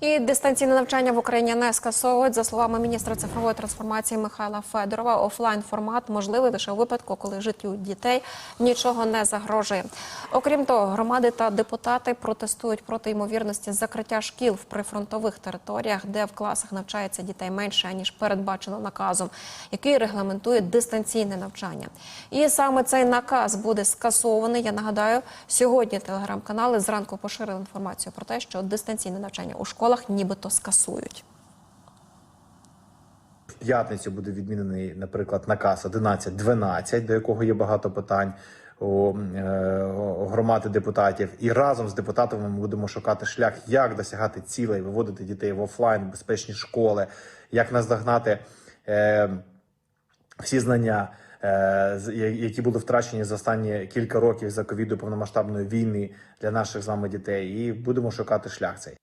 І дистанційне навчання в Україні не скасовують. За словами міністра цифрової трансформації Михайла Федорова, офлайн формат можливий лише у випадку, коли життю дітей нічого не загрожує. Окрім того, громади та депутати протестують проти ймовірності закриття шкіл в прифронтових територіях, де в класах навчається дітей менше ніж передбачено наказом, який регламентує дистанційне навчання. І саме цей наказ буде скасований. Я нагадаю, сьогодні телеграм-канали зранку поширили інформацію про те, що дистанційне навчання у школах нібито скасують. В п'ятницю буде відмінений, наприклад, наказ 11.12, до якого є багато питань у, е, громади депутатів. І разом з депутатами ми будемо шукати шлях, як досягати цілей, виводити дітей в офлайн, безпечні школи, як наздогнати е, всі знання, е, які були втрачені за останні кілька років за ковіду повномасштабної війни для наших з вами дітей. І будемо шукати шлях цей.